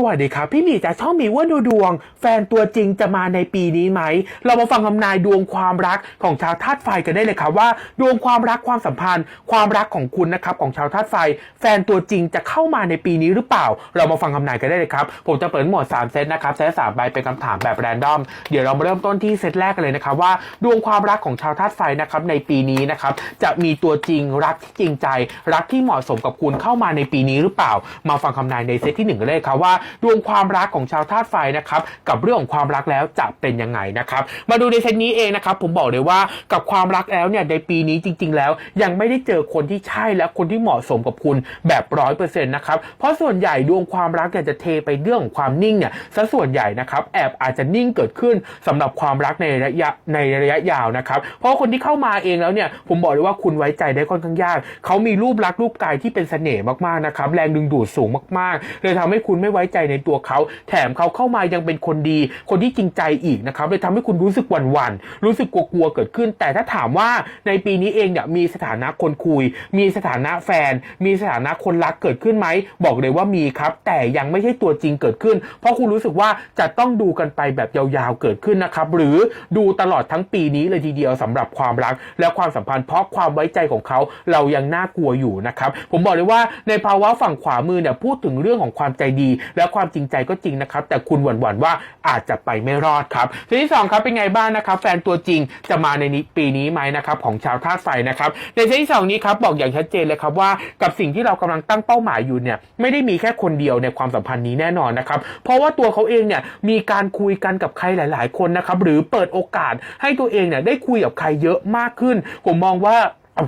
สวัสดีครับ พี่หมีจากช่องมีว่าดูดวง แฟนตัวจริงจะมาในปีนี้ไหม เรามาฟังคำนายดวงความรักของชาวธาตุไฟกันได้เลยครับว่า ดวงความรักความสัมพันธ์ ความรักของคุณนะครับของชาวธาตุไฟ แฟนตัวจริงจะเข้ามาในปีนี้หรือเปล่า เรามาฟังคำนายกันได้เลยครับ ผมจะเปิดหมด3เซตนะครับเซตสามใบเป็นคำถามแบบแรนดอมเดี๋ยวเรามาเริ่มต้นที่เซตแรกกันเลยนะครับว่า ดวงความรักของชาวธาตุไฟนะครับในปีนี้นะครับจะมีตัวจริงรักที่จริงใจ รักที่เหมาะสมกับคุณเข้ามาในปีนี้หรือเปล่า มาฟังคำนายในเซตที่หนึ่งกันเลยครับว่าดวงความรักของชาวธาตุไฟนะครับกับเรื่องของความรักแล้วจะเป็นยังไงนะครับ มาดูในเซตนี้เองนะครับ ผมบอกเลยว่ากับความรักแล้วเนี่ยในปีนี้จริง ๆ แล้ว ยังไม่ได้เจอคนที่ใช่และคนที่เหมาะสมกับคุณแบบร้อยเปอร์เซ็นต์นะครับเพราะส่วนใหญ่ดวงความรักเนี่ยจะเทไปเรื่องของความนิ่งเนี่ยซะส่วนใหญ่นะครับแอบอาจจะนิ่งเกิดขึ้นสำหรับความรักในระยะในระยะยาวนะครับ เพราะคนที่เข้ามาเองแล้วเนี่ยผมบอกเลยว่าคุณไว้ใจได้ค่อนข้างยากเขามีรูปลักษณ์รูปกายที่เป็นเสน่ห์มากๆนะครับแรงดึงดูดสูงมากๆเลยทำให้คุณไม่ไว้ใจในตัวเขา แถมเขาเข้ามายังเป็นคนดี คนที่จริงใจอีกนะครับเลยทำให้คุณรู้สึกหวั่นๆรู้สึกกลัวๆเกิดขึ้น แต่ถ้าถามว่าในปีนี้เองเนี่ยมีสถานะคนคุย มีสถานะแฟน มีสถานะคนรักเกิดขึ้นไหมบอกเลยว่ามีครับ แต่ยังไม่ใช่ตัวจริงเกิดขึ้น เพราะคุณรู้สึกว่าจะต้องดูกันไปแบบยาวๆเกิดขึ้นนะครับ หรือดูตลอดทั้งปีนี้เลยทีเดียวสำหรับความรัก และความสัมพันธ์เพราะความไว้ใจของเขาเรายังน่ากลัวอยู่นะครับ ผมบอกเลยว่าในภาวะฝั่งขวามือเนี่ยพูดถึงเรื่องของความใจดี และและความจริงใจก็จริงนะครับ แต่คุณหวั่นๆว่าอาจจะไปไม่รอดครับส่วนที่สองครับเป็นไงบ้างนะครับ แฟนตัวจริงจะมาในนี้ปีนี้ไหมนะครับของชาวธาตุไฟนะครับ ในเซตที่สองนี้ครับบอกอย่างชัดเจนเลยครับว่ากับสิ่งที่เรากำลังตั้งเป้าหมายอยู่เนี่ยไม่ได้มีแค่คนเดียวในความสัมพันธ์นี้แน่นอนนะครับ เพราะว่าตัวเขาเองเนี่ยมีการคุยกันกับใครหลาย ๆ คนนะครับหรือเปิดโอกาสให้ตัวเองเนี่ยได้คุยกับใครเยอะมากขึ้น ผมมองว่า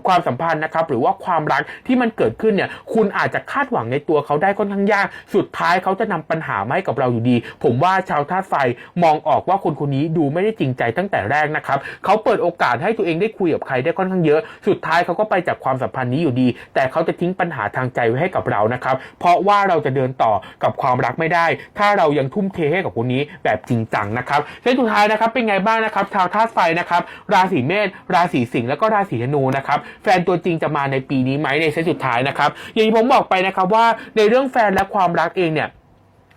ความสัมพันธ์นะครับหรือว่าความรักที่มันเกิดขึ้นเนี่ยคุณอาจจะคาดหวังในตัวเขาได้ค่อนข้างยาก สุดท้ายเขาจะนำปัญหามาให้กับเราอยู่ดี ผมว่าชาวธาตุไฟมองออกว่าคนคนนี้ดูไม่ได้จริงใจตั้งแต่แรกนะครับเขาเปิดโอกาสให้ตัวเองได้คุยกับใครได้ค่อนข้างเยอะ สุดท้ายเขาก็ไปจากความสัมพันธ์นี้อยู่ดี แต่เขาจะทิ้งปัญหาทางใจไว้ให้กับเรานะครับ เพราะว่าเราจะเดินต่อกับความรักไม่ได้ ถ้าเรายังทุ่มเทให้กับคนนี้แบบจริงจังนะครับเส้นสุดท้ายนะครับเป็นไงบ้างนะครับ ชาวธาตุไฟนะครับราศีเมษราศีสิงห์แล้วก็ราศีธนูนะครับแฟนตัวจริงจะมาในปีนี้ไหมในเซตสุดท้ายนะครับอย่างที่ผมบอกไปนะครับว่าในเรื่องแฟนและความรักเองเนี่ย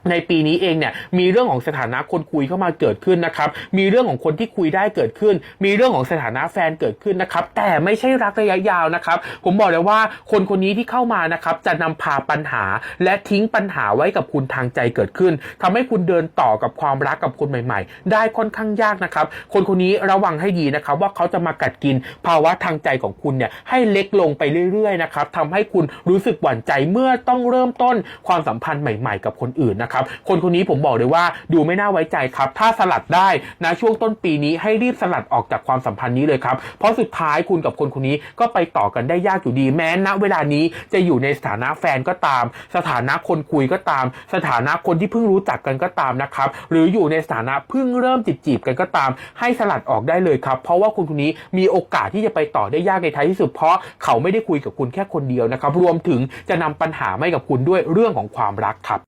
ในปีนี้เองเนี่ยมีเรื่องของสถานะคนคุยเข้ามาเกิดขึ้นนะครับมีเรื่องของคนที่คุยได้เกิดขึ้น มีเรื่องของสถานะแฟนเกิดขึ้นนะครับแต่ไม่ใช่รักระยะยาวนะครับผมบอกเลยว่าคนคนนี้ที่เข้ามานะครับจะนำพาปัญหา และทิ้งปัญหาไว้กับคุณทางใจเกิดขึ้นทำให้คุณเดินต่อกับความรักกับคนใหม่ ๆ ได้ค่อนข้างยากนะครับคนคนนี้ระวังให้ดีนะครับว่าเขาจะมากัดกินภาวะทางใจของคุณเนี่ยให้เล็กลงไปเรื่อยๆนะครับทำให้คุณรู้สึกหวั่นใจเมื่อต้องเริ่มต้นความสัมพันธ์ใหม่ ๆ กับคนอื่นนะครับคนคนนี้ผมบอกเลยว่าดูไม่น่าไว้ใจครับ ถ้าสลัดได้นะช่วงต้นปีนี้ให้รีบสลัดออกจากความสัมพันธ์นี้เลยครับ เพราะสุดท้ายคุณกับคนคนนี้ก็ไปต่อกันได้ยากอยู่ดีแม้ณเวลานี้จะอยู่ในสถานะแฟนก็ตาม สถานะคนคุยก็ตาม สถานะคนที่เพิ่งรู้จักกันก็ตามนะครับ หรืออยู่ในสถานะเพิ่งเริ่มจีบจีบๆกันก็ตาม ให้สลัดออกได้เลยครับ เพราะว่าคุณคนนี้มีโอกาสที่จะไปต่อได้ยากในท้ายที่สุดเพราะเขาไม่ได้คุยกับคุณแค่คนเดียวนะครับ รวมถึงจะนำปัญหาไมาให้กับคุณด้วยเรื่องของความรักครับ